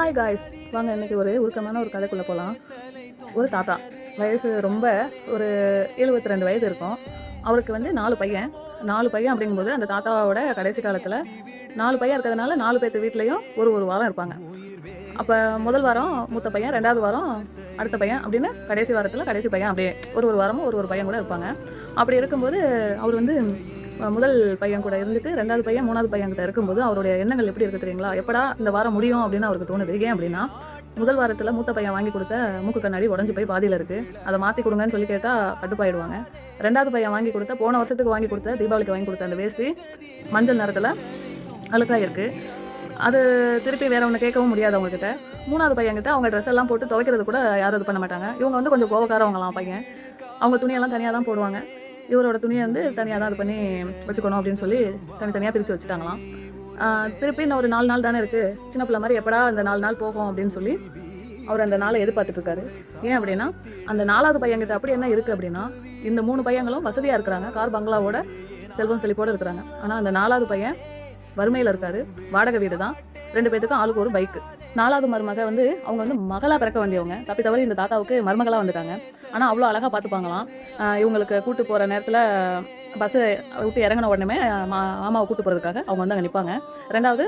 Hi guys வாங்க இன்னைக்கு ஒரு உருக்கமான ஒரு கதைக்குள்ளே போகலாம் ஒரு தாத்தா. வயசு ரொம்ப ஒரு எழுபத்தி ரெண்டு வயது இருக்கும். அவருக்கு வந்து நாலு பையன். நாலு பையன் அப்படிங்கும்போது அந்த தாத்தாவோட கடைசி காலத்தில் நாலு பையன் இருக்கிறதுனால நாலு பேர்த்து வீட்லேயும் ஒரு ஒரு வாரம் இருப்பாங்க. அப்போ முதல் வாரம் மூத்த பையன் ரெண்டாவது வாரம் அடுத்த பையன் அப்படின்னு கடைசி வாரத்தில் கடைசி பையன் அப்படியே ஒரு ஒரு வாரமும் ஒரு ஒரு பையன் கூட இருப்பாங்க. அப்படி இருக்கும்போது அவர் வந்து முதல் பையன் கூட இருந்துட்டு ரெண்டாவது பையன் மூணாவது பையன் கிட்ட இருக்கும்போது அவருடைய எண்ணங்கள் எப்படி இருக்கு தெரியுங்களா? எப்படா இந்த வாரம் முடியும் அப்படின்னு அவருக்கு தோணுது. ஏன் அப்படின்னா முதல் வாரத்தில் மூத்த பையன் வாங்கி கொடுத்த மூக்கு கண்ணாடி உடஞ்சி போய் பாதியில் இருக்கு. அதை மாற்றி கொடுங்கன்னு சொல்லி கேட்டால் கட்டுப்பாயிடுவாங்க. ரெண்டாவது பையன் வாங்கி கொடுத்த போன வருஷத்துக்கு வாங்கி கொடுத்த தீபாவளிக்கு வாங்கி கொடுத்த அந்த வேஸ்ட்டு மஞ்சள் நிறத்தில் அழுக்காக இருக்கு அது திருப்பி வேற ஒன்று கேட்கவும் முடியாது அவங்ககிட்ட. மூணாவது மூணாவது பையன்கிட்ட அவங்க ட்ரெஸ் எல்லாம் போட்டு துவைக்கிறது கூட யாரும் இது பண்ண மாட்டாங்க. இவங்க வந்து கொஞ்சம் கோவக்காரவங்களாம் பையன். அவங்க துணியெல்லாம் தனியாக தான் போடுவாங்க. இவரோட துணியை வந்து தனியாக தான் இது பண்ணி வச்சுக்கணும் அப்படின்னு சொல்லி தனித்தனியாக பிரித்து வச்சுட்டாங்களாம். திருப்பி இன்னும் ஒரு நாலு நாள் தானே இருக்குது சின்ன பிள்ளை மாதிரி எப்படா அந்த நாலு நாள் போகும் அப்படின்னு சொல்லி அவர் அந்த நாளை எதிர்பார்த்துட்டு இருக்காரு ஏன் அப்படின்னா அந்த நாலாவது பையன்கிட்ட அப்படி என்ன இருக்குது அப்படின்னா இந்த மூணு பையங்களும் வசதியாக இருக்கிறாங்க. கார் பங்களாவோட செல்வம் செழிப்போட இருக்கிறாங்க. ஆனால் அந்த நாலாவது பையன் வறுமையில் இருக்காரு. வாடகை வீடு தான். ரெண்டு பேத்துக்கும் ஆளுக்கு ஒரு பைக்கு நாலாவது மருமக வந்து அவங்க வந்து மகளா பிறக்க வேண்டியவங்க. தப்பி தவறி இந்த தாத்தாவுக்கு மருமகளாக வந்துட்டாங்க. ஆனால் அவ்வளோ அழகாக பார்த்துப்பாங்களாம். இவங்களுக்கு கூட்டு போகிற நேரத்தில் பஸ்ஸு விட்டு இறங்கின உடனே மா மாமாவை கூட்டு போகிறதுக்காக அவங்க வந்து அங்கே நிற்பாங்க ரெண்டாவது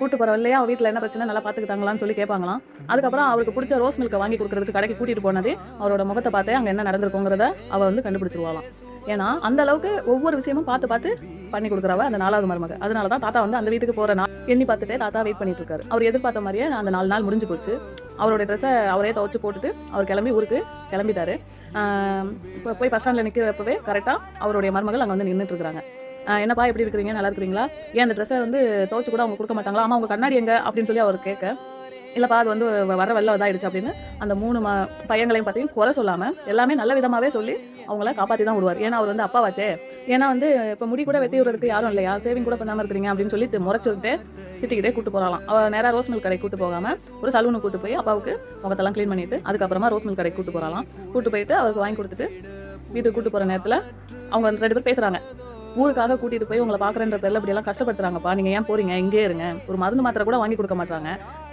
கூட்டு போகிற இல்லையா அவள் வீட்டில் என்ன பிரச்சனை நல்லா பார்த்துக்கிட்டாங்களான்னு சொல்லி கேட்பாங்களாம். அதுக்கப்புறம் அவருக்கு பிடிச்ச ரோஸ் மில்க்கை வாங்கி கொடுக்குறதுக்கு கடைக்கு கூட்டிகிட்டு போனது அவரோட முகத்தை பார்த்தே அங்கே என்ன நடந்திருக்குங்கிறத அவள் வந்து கண்டுபிடிச்சிருவாளாம். ஏன்னா அந்த அளவுக்கு ஒவ்வொரு விஷயமும் பார்த்து பார்த்து பண்ணி கொடுக்குறவ அந்த நாலாவது மருமக. அதனால தான் தாத்தா வந்து அந்த வீட்டுக்கு போகிற நாள் எண்ணி பார்த்துட்டே தாத்தா வெயிட் பண்ணிட்டு இருக்காரு. அவர் எதிர்பார்த்த மாதிரியே அந்த நாலு நாள் முடிஞ்சு போச்சு. அவரோட ட்ரெஸ்ஸை அவரே துவச்சு போட்டுட்டு அவர் கிளம்பி ஊருக்கு கிளம்பிட்டாரு. இப்போ போய் பஸ் ஸ்டாண்டில் நிற்கிறப்பவே கரெக்டாக அவருடைய மருமகள் அங்கே வந்து நின்றுட்டு இருக்காங்க. என்னப்பா எப்படி இருக்கிறீங்க? நல்லா இருக்கிறீங்களா? ஏன் அந்த ட்ரெஸ்ஸை வந்து துவச்சு கூட அவங்க கொடுக்க மாட்டாங்களா? ஆமாம் உங்க கண்ணாடி எங்க? அப்படின்னு சொல்லி அவர் கேட்க இல்லைப்பா அது வந்து வ- வர வெள்ளம் இதாகிடுச்சு அப்படின்னு அந்த மூணு ம பையங்களையும் பார்த்தீங்கன்னா குறை சொல்லாமல் எல்லாமே நல்ல விதமாகவே சொல்லி அவங்கள காப்பாற்றி தான் விடுவார். ஏன்னா அவர் வந்து அப்பாவாச்சே ஏன்னா வந்து இப்போ முடி கூட வெட்டி விடுறதுக்கு யாரும் இல்லையா? சேவிங் கூட பண்ணாம இருக்கிறீங்க அப்படின்னு சொல்லி முறைச்சுட்டு திட்டிக்கிட்டே கூட்டு போகலாம். அவ நேரா ரோஸ் மில்க் கடைக்கு கூட்டு போகாம ஒரு சலூனு கூட்டு போய் அப்பாவுக்கு முகத்தெல்லாம் க்ளீன் பண்ணிட்டு அதுக்கப்புறமா ரோஸ் மில்க் கடைக்கு கூட்டு போகலாம். கூட்டு போயிட்டு அவருக்கு வாங்கி கொடுத்துட்டு வீட்டுக்கு கூட்டு போற நேரத்துல அவங்க ரெண்டு பேர் பேசுறாங்க. ஊருக்காக கூட்டிட்டு போய் உங்களை பாக்குறேன்ற பேர்ல இப்படி எல்லாம் கஷ்டப்படுத்துறாங்கப்பா. நீங்க ஏன் போறீங்க? இங்கே இருங்க. ஒரு மருந்து மாத்திரை கூட வாங்கி கொடுக்க மாட்டாங்க.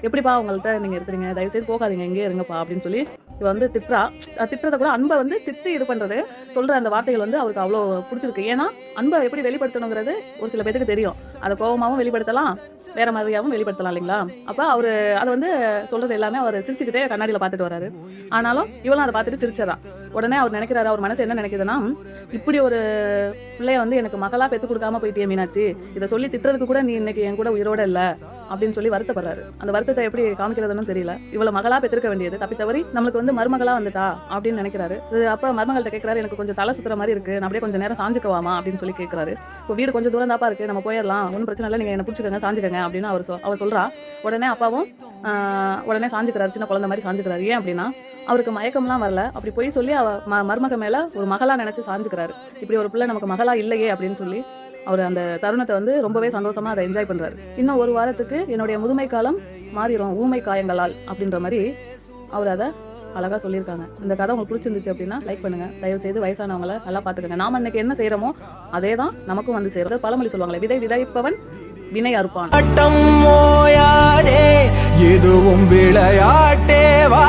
எப்படிப்பா உங்கள்ட்ட நீங்க இருக்கிறீங்க? தயவு செய்து போகாதீங்க. இங்கே இருங்கப்பா அப்படின்னு சொல்லி இவ வந்து திட்டுறா. திட்டுறதை திட்டுறத கூட அன்பை வந்து திட்டு இது பண்றது. சொல்ற அந்த வார்த்தைகள் வந்து அவருக்கு அவ்வளோ பிடிச்சிருக்கு. ஏன்னா அன்பை எப்படி வெளிப்படுத்தணுங்கிறது ஒரு சில பேருக்கு தெரியும். அதை கோபமாவும் வெளிப்படுத்தலாம் வேற மாதிரியாவும் வெளிப்படுத்தலாம் இல்லைங்களா? அப்ப அவரு அதை வந்து சொல்றது எல்லாமே அவர் சிரிச்சுக்கிட்டே கண்ணாடியில பார்த்துட்டு வராரு. ஆனாலும் இவளும் அதை பார்த்துட்டு சிரிச்சதா? உடனே அவர் நினைக்கிறாரு அவர் மனசு என்ன நினைக்குதுன்னா இப்படி ஒரு பிள்ளைய வந்து எனக்கு மகளா பெற்று கொடுக்காம போயிட்டே மீனாச்சு இதை சொல்லி திட்டுறதுக்கு கூட நீ இன்னைக்கு என் கூட உயிரோட இல்ல அப்படின்னு சொல்லி வருத்தப்படுறாரு. அந்த வருத்தத்தை எப்படி காமிக்கிறதுன்னு தெரியல. இவ்வளவு மகளாக பெற்றிருக்க வேண்டியது. தப்பி தவறி நம்மளுக்கு வந்து மருமகளா வந்துட்டா அப்படின்னு நினைக்கிறாரு. இது அப்ப மருமகள்கிட்ட கேட்கறாரு எனக்கு கொஞ்சம் தலை சுத்துற மாதிரி இருக்கு. நான் அப்படியே கொஞ்சம் நேரம் சாஞ்சுக்கவாமா? அப்படின்னு சொல்லி கேட்கறாரு இப்போ வீடு கொஞ்சம் தூரம் தாப்பா இருக்கு. நம்ம போயிடலாம். ஒன்றும் பிரச்சனை இல்லை. நீங்க என்ன பிடிச்சிக்கங்க சாஞ்சுக்கங்க. அப்படின்னு அவர் சொ- அவர் சொல்றா. உடனே அப்பாவும் உடனே சாஞ்சுக்கிறாரு. சின்ன குழந்தை மாதிரி சாஞ்சுக்கிறாரு. ஏன் அப்படின்னா அவருக்கு மயக்கம்லாம் வரல. அப்படி போய் சொல்லி அவ ம- மருமக மேல ஒரு மகளா நினைச்சு சாஞ்சுக்கிறாரு. இப்படி ஒரு பிள்ளை நமக்கு மகளா இல்லையே அப்படின்னு சொல்லி அவர் அந்த தருணத்தை வந்து ரொம்பவே சந்தோஷமா அதை என்ஜாய் பண்றாரு. இன்னும் ஒரு வாரத்துக்கு என்னுடைய முதுமை காலம் மாறிடும் ஊமை காயங்களால் அப்படின்ற மாதிரி அவர் அதை அழகா சொல்லியிருக்காங்க. இந்த கதை உங்களுக்கு பிடிச்சிருந்துச்சு அப்படின்னா லைக் பண்ணுங்க. தயவு செய்து வயசானவங்கள நல்லா பாத்துக்கங்க. நாம இன்னைக்கு என்ன செய்யறோமோ அதே தான் நமக்கும் வந்து செய்கிறது பழமொழி சொல்லுவாங்களே விதை விதைப்பவன் வினை அறுப்பான். எதுவும் விளையாட்டே வா